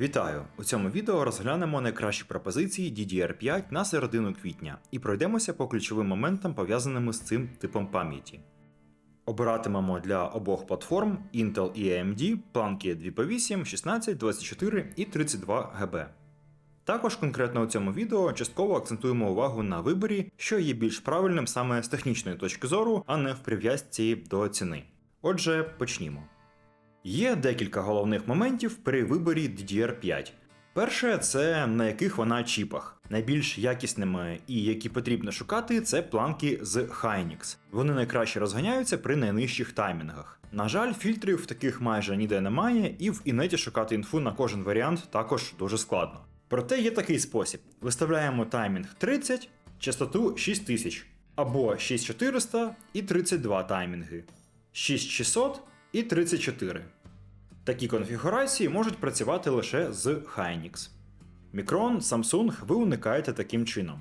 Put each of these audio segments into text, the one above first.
Вітаю! У цьому відео розглянемо найкращі пропозиції DDR5 на середину квітня і пройдемося по ключовим моментам, пов'язаними з цим типом пам'яті. Обиратимемо для обох платформ Intel і AMD планки 2 по 8, 16, 24 і 32 ГБ. Також конкретно у цьому відео частково акцентуємо увагу на виборі, що є більш правильним саме з технічної точки зору, а не в прив'язці до ціни. Отже, почнімо. Є декілька головних моментів при виборі DDR5. Перше, це на яких вона чіпах. Найбільш якісними і які потрібно шукати, це планки з Hynix. Вони найкраще розганяються при найнижчих таймінгах. На жаль, фільтрів таких майже ніде немає, і в інеті шукати інфу на кожен варіант також дуже складно. Проте є такий спосіб: виставляємо таймінг 30, частоту 6000, або 6400 і 32 таймінги, 6600 і 34. Такі конфігурації можуть працювати лише з Hynix. Micron, Samsung ви уникаєте таким чином.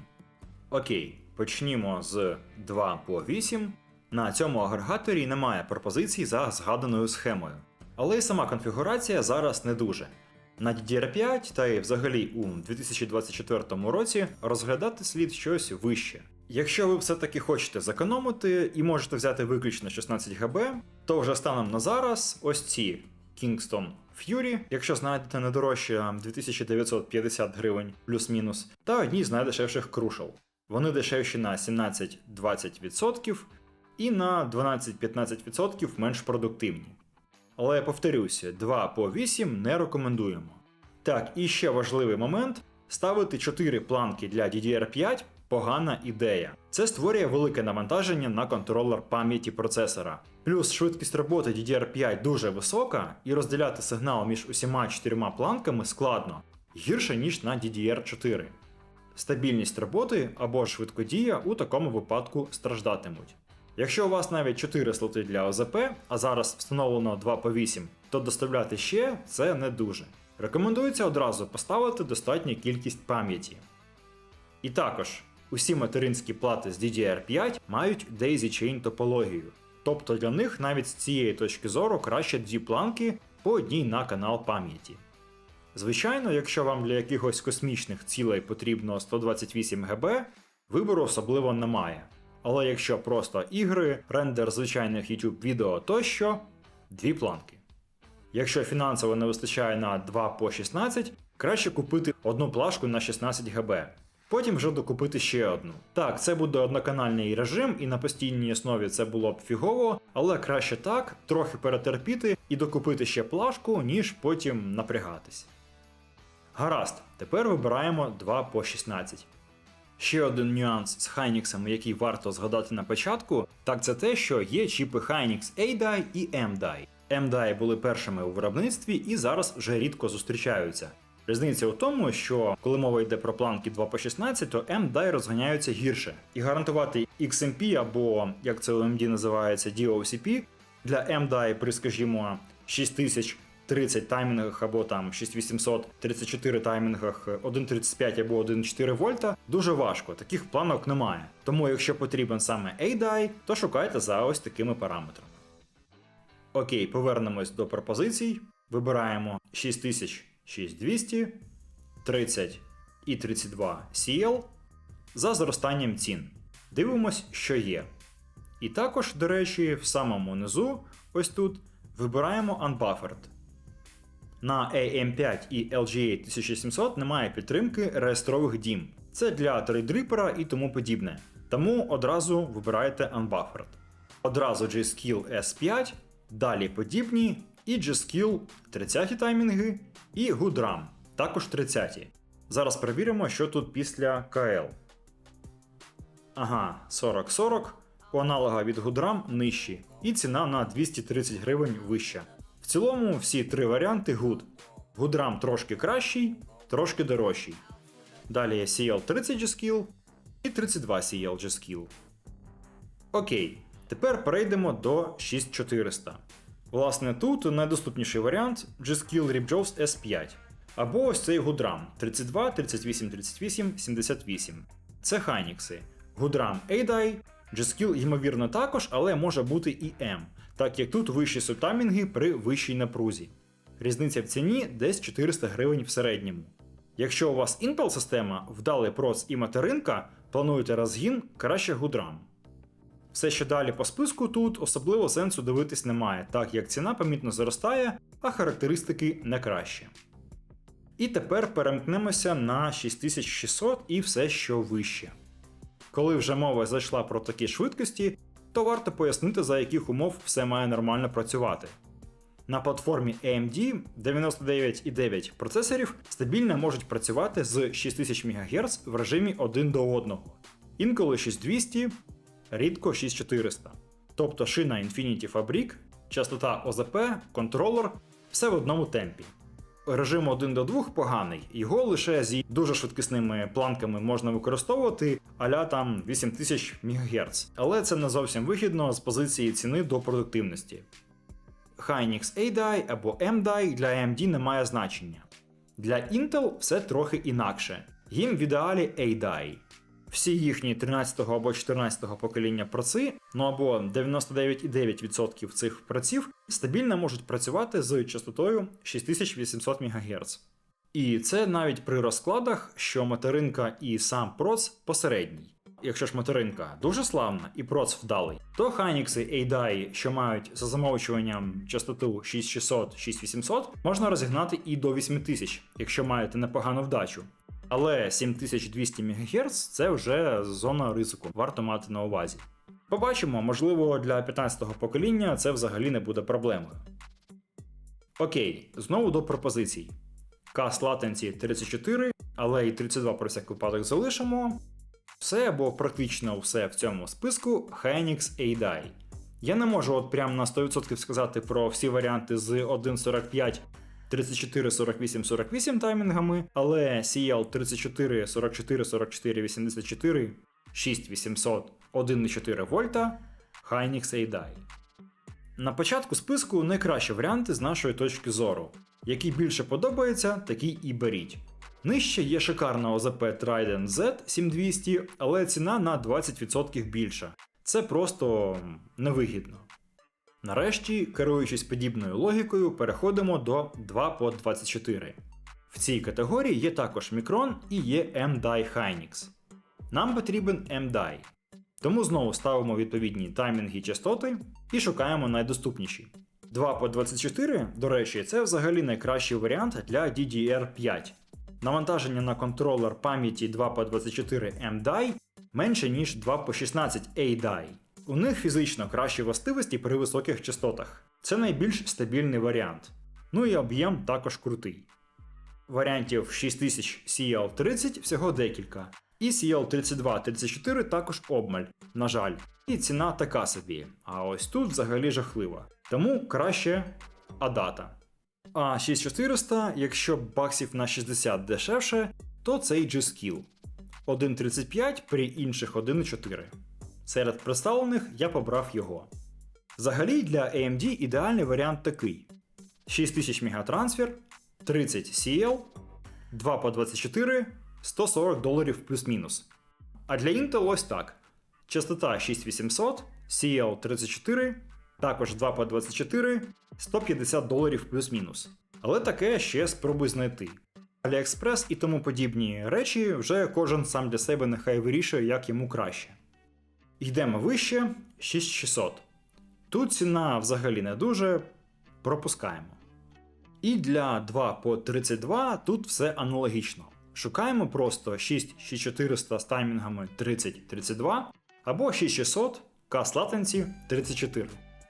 Окей, почнімо з 2 по 8. На цьому агрегаторі немає пропозицій за згаданою схемою. Але й сама конфігурація зараз не дуже. На DDR5 та й взагалі у 2024 році розглядати слід щось вище. Якщо ви все-таки хочете зекономити і можете взяти виключно 16 ГБ, то вже станом на зараз ось ці Kingston Fury, якщо знайдете не дорожче 2950 гривень плюс-мінус, та одні з найдешевших крушел. Вони дешевші на 17-20% і на 12-15% менш продуктивні. Але повторюся, 2 по 8 не рекомендуємо. Так, і ще важливий момент: ставити 4 планки для DDR5 погана ідея. Це створює велике навантаження на контролер пам'яті процесора. Плюс швидкість роботи DDR5 дуже висока, і розділяти сигнал між усіма чотирма планками складно, гірше ніж на DDR4. Стабільність роботи або швидкодія у такому випадку страждатимуть. Якщо у вас навіть 4 слоти для ОЗП, а зараз встановлено 2 по 8, то доставляти ще це не дуже. Рекомендується одразу поставити достатню кількість пам'яті. І також усі материнські плати з DDR5 мають Daisy Chain топологію. Тобто для них навіть з цієї точки зору краще дві планки по одній на канал пам'яті. Звичайно, якщо вам для якихось космічних цілей потрібно 128 ГБ, вибору особливо немає. Але якщо просто ігри, рендер звичайних YouTube відео тощо, дві планки. Якщо фінансово не вистачає на 2 по 16, краще купити одну плашку на 16 ГБ. Потім вже докупити ще одну. Так, це буде одноканальний режим, і на постійній основі це було б фігово, але краще так, трохи перетерпіти і докупити ще плашку, ніж потім напрягатись. Гаразд, тепер вибираємо 2 по 16. Ще один нюанс з Hynix, який варто згадати на початку, так це те, що є чіпи Hynix A-Die і M-Die. M-Die були першими у виробництві і зараз вже рідко зустрічаються. Різниця у тому, що коли мова йде про планки 2 по 16, то M-Die розганяються гірше. І гарантувати XMP або, як це у AMD називається, DOCP, для M-Die при, скажімо, 6000 30 таймінгах або там 6800 34 таймінгах 1.35 або 1.4 вольта дуже важко, таких планок немає. Тому, якщо потрібен саме A-Die, то шукайте за ось такими параметрами. Окей, повернемось до пропозицій. Вибираємо 6000 6200, 30 і 32 CL за зростанням цін. Дивимось, що є. І також, до речі, в самому низу, ось тут, вибираємо Unbuffered. На AM5 і LGA 1700 немає підтримки реєстрових DIM. Це для трейдрипера і тому подібне. Тому одразу вибираєте Unbuffered. Одразу G-Skill S5, далі подібні, і G-Skill 30 таймінги, і GoodRAM, також 30. Зараз перевіримо, що тут після KL. Ага, 40-40. У аналога від GoodRAM нижчі, і ціна на 230 гривень вища. В цілому всі три варіанти good. GoodRAM трошки кращий, трошки дорожчий. Далі є CL 30 G-Skill і 32 CL G-Skill. Окей, тепер перейдемо до 6400. Власне, тут найдоступніший варіант G-Skill RipJaws S5. Або ось цей GoodRAM 32, 38, 38, 78. Це Hynix. GoodRAM A-Die, G-Skill, ймовірно, також, але може бути і M, так як тут вищі субтаймінги при вищій напрузі. різниця в ціні десь 400 гривень в середньому. Якщо у вас Intel система, вдалий проц і материнка, плануєте розгін краще гудрам. Все, що далі по списку тут особливо сенсу дивитись немає, так як ціна помітно зростає, а характеристики не краще. І тепер перемкнемося на 6600 і все, що вище. Коли вже мова зайшла про такі швидкості, то варто пояснити, за яких умов все має нормально працювати. На платформі AMD 99,9 процесорів стабільно можуть працювати з 6000 МГц в режимі один до одного, інколи 6200, рідко 6400. Тобто шина Infinity Fabric, частота ОЗП, контролер все в одному темпі. Режим 1 до 2 поганий, його лише зі дуже швидкісними планками можна використовувати аля там 8000 МГц, але це не зовсім вигідно з позиції ціни до продуктивності. Hynix A-Die або M-Die для AMD не має значення. Для Intel все трохи інакше. Їм в ідеалі A-Die. Всі їхні 13 або 14 покоління праци, ну або 99,9% цих праців стабільно можуть працювати з частотою 6800 МГц. І це навіть при розкладах, що материнка і сам проц посередній. Якщо ж материнка дуже славна і проц вдалий, то і ADI, що мають за замовчуванням частоту 6600-6800, можна розігнати і до 8000, якщо маєте непогану вдачу. Але 7200 МГц це вже зона ризику, варто мати на увазі. Побачимо, можливо, для 15-го покоління це взагалі не буде проблемою. Окей, знову до пропозицій. Cast Latency 34, але і 32 про всяк випадок залишимо. Все або практично все в цьому списку Hynix A-Die. Я не можу от прям на 100% сказати про всі варіанти з 1.45 34, 48, 48 таймінгами, але CL 34, 44, 44, 84, 6800, 1,4 вольта, Hynix A-Die. На початку списку найкращі варіанти з нашої точки зору. Який більше подобається, такий і беріть. Нижче є шикарна ОЗП Trident Z 7200, але ціна на 20% більша. Це просто невигідно. Нарешті, керуючись подібною логікою, переходимо до 2 по 24. В цій категорії є також Micron і є MDI Hynix. Нам потрібен MDI. Тому знову ставимо відповідні таймінги частоти і шукаємо найдоступніші. 2 по 24, до речі, це взагалі найкращий варіант для DDR5. Навантаження на контролер пам'яті 2 по 24 MDI менше, ніж 2 по 16 ADI. У них фізично кращі властивості при високих частотах. Це найбільш стабільний варіант. Ну і об'єм також крутий. Варіантів 6000 CL30 всього декілька. І CL32-34 також обмаль, на жаль. І ціна така собі. А ось тут взагалі жахлива. Тому краще Адата. А 6400, якщо баксів на 60 дешевше, то цей G-Skill. 1.35 при інших 1.4. Серед представлених я побрав його. Взагалі для AMD ідеальний варіант такий: 6000 Мегатрансфер, 30 CL, 2 по 24, 140 доларів плюс-мінус. А для Intel ось так: частота 6800, CL 34, також 2 по 24, 150 доларів плюс-мінус. Але таке ще спробуй знайти. AliExpress і тому подібні речі вже кожен сам для себе нехай вирішує, як йому краще. Йдемо вище 6600. Тут ціна взагалі не дуже. Пропускаємо. І для 2 по 32 тут все аналогічно. Шукаємо просто 6400 з таймінгами 30-32 або 6600 Cast Latency 34.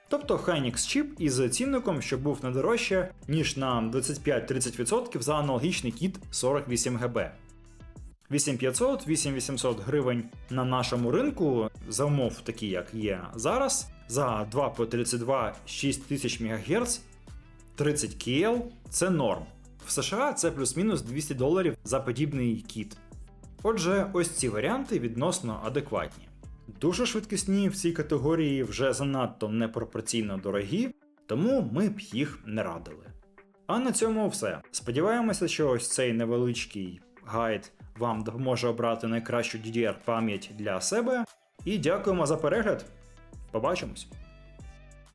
Тобто Hynix чіп із цінником, що був не дорожче, ніж на 25-30% за аналогічний кіт 48 ГБ. 8500, 8800 гривень на нашому ринку за умов такі, як є зараз, за 2 по 32 6000 МГц 30 KL це норм. В США це плюс-мінус 200 доларів за подібний кіт. Отже, ось ці варіанти відносно адекватні. Дуже швидкісні в цій категорії вже занадто непропорційно дорогі, тому ми б їх не радили. А на цьому все. Сподіваємося, що ось цей невеличкий гайд вам допоможе обрати найкращу DDR пам'ять для себе. І дякуємо за перегляд. Побачимось!